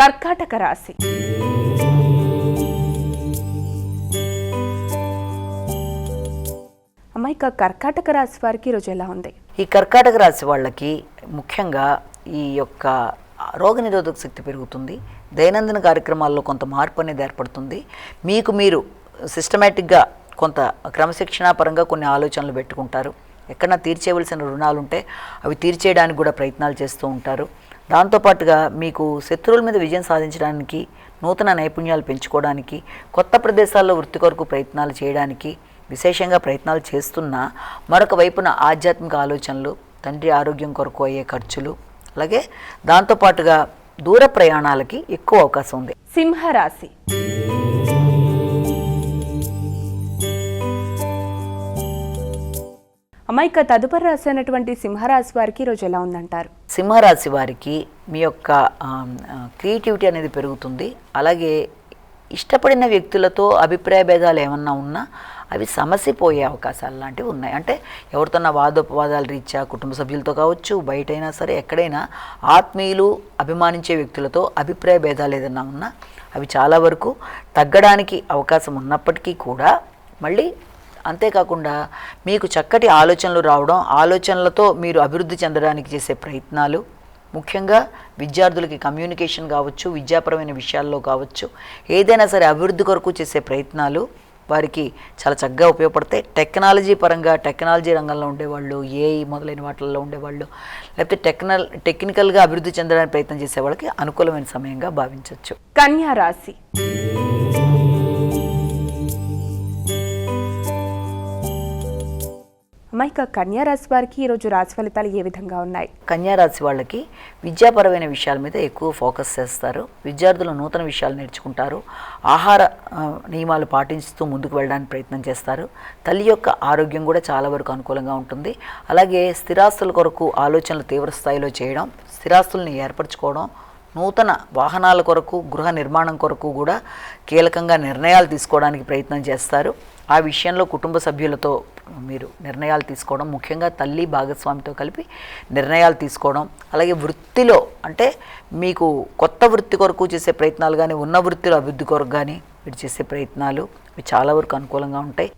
కర్కాటక రాశి. అమ్మాయి ఇక కర్కాటక రాశి వారికి ఈరోజు ఎలా ఉంది? ఈ కర్కాటక రాశి వాళ్ళకి ముఖ్యంగా ఈ యొక్క రోగనిరోధక శక్తి పెరుగుతుంది. దైనందిన కార్యక్రమాల్లో కొంత మార్పు అనేది ఏర్పడుతుంది. మీకు మీరు సిస్టమేటిక్గా కొంత క్రమశిక్షణాపరంగా కొన్ని ఆలోచనలు పెట్టుకుంటారు. ఎక్కడన్నా తీర్చేయవలసిన రుణాలు ఉంటే అవి తీర్చేయడానికి కూడా ప్రయత్నాలు చేస్తూ ఉంటారు. దాంతోపాటుగా మీకు శత్రువుల మీద విజయం సాధించడానికి నూతన నైపుణ్యాలు పెంచుకోవడానికి కొత్త ప్రదేశాల్లో వృత్తి కొరకు ప్రయత్నాలు చేయడానికి విశేషంగా ప్రయత్నాలు చేస్తున్నా మరొక వైపున ఆధ్యాత్మిక ఆలోచనలు తండ్రి ఆరోగ్యం కొరకు అయ్యే ఖర్చులు అలాగే దాంతోపాటుగా దూర ప్రయాణాలకి ఎక్కువ అవకాశం ఉంది. సింహరాశి. అమ్మాయి ఇక తదుపరి రాశి అయినటువంటి సింహరాశి వారికి ఈరోజు ఎలా ఉందంటారు? సింహరాశి వారికి మీ యొక్క క్రియేటివిటీ అనేది పెరుగుతుంది. అలాగే ఇష్టపడిన వ్యక్తులతో అభిప్రాయ భేదాలు ఏమన్నా ఉన్నా అవి సమసిపోయే అవకాశాలు లాంటివి ఉన్నాయి. అంటే ఎవరితోన్నా వాదోపవాదాలు రీత్యా కుటుంబ సభ్యులతో కావచ్చు బయటైనా సరే ఎక్కడైనా ఆత్మీయులు అభిమానించే వ్యక్తులతో అభిప్రాయ భేదాలు ఏదన్నా ఉన్నా అవి చాలా వరకు తగ్గడానికి అవకాశం ఉన్నప్పటికీ కూడా మళ్ళీ అంతేకాకుండా మీకు చక్కటి ఆలోచనలు రావడం ఆలోచనలతో మీరు అభివృద్ధి చెందడానికి చేసే ప్రయత్నాలు ముఖ్యంగా విద్యార్థులకి కమ్యూనికేషన్ కావచ్చు విద్యాపరమైన విషయాల్లో కావచ్చు ఏదైనా సరే అభివృద్ధి కొరకు చేసే ప్రయత్నాలు వారికి చాలా చక్కగా ఉపయోగపడతాయి. టెక్నాలజీ పరంగా టెక్నాలజీ రంగంలో ఉండేవాళ్ళు ఏఐ మొదలైన వాటిల్లో ఉండేవాళ్ళు లేకపోతే టెక్నల్ టెక్నికల్గా అభివృద్ధి చెందడానికి ప్రయత్నం చేసే వాళ్ళకి అనుకూలమైన సమయంగా భావించవచ్చు. కన్యా రాశి. అమ్మాయి కన్యారాశి కన్యా రాశి వారికి ఈరోజు రాశి ఫలితాలు ఏ విధంగా ఉన్నాయి? కన్యారాశి వాళ్ళకి విద్యాపరమైన విషయాల మీద ఎక్కువ ఫోకస్ చేస్తారు. విద్యార్థులు నూతన విషయాలు నేర్చుకుంటారు. ఆహార నియమాలు పాటిస్తూ ముందుకు వెళ్ళడానికి ప్రయత్నం చేస్తారు. తల్లి యొక్క ఆరోగ్యం కూడా చాలా వరకు అనుకూలంగా ఉంటుంది. అలాగే స్థిరాస్తుల కొరకు ఆలోచనలు తీవ్ర స్థాయిలో చేయడం స్థిరాస్తుల్ని ఏర్పరచుకోవడం నూతన వాహనాల కొరకు గృహ నిర్మాణం కొరకు కూడా కీలకంగా నిర్ణయాలు తీసుకోవడానికి ప్రయత్నం చేస్తారు. ఆ విషయంలో కుటుంబ సభ్యులతో మీరు నిర్ణయాలు తీసుకోవడం ముఖ్యంగా తల్లి భాగస్వామితో కలిపి నిర్ణయాలు తీసుకోవడం అలాగే వృత్తిలో అంటే మీకు కొత్త వృత్తి కొరకు చేసే ప్రయత్నాలు కానీ ఉన్న వృత్తిలో అభివృద్ధి కొరకు కానీ మీరు చేసే ప్రయత్నాలు చాలా వరకు అనుకూలంగా ఉంటాయి.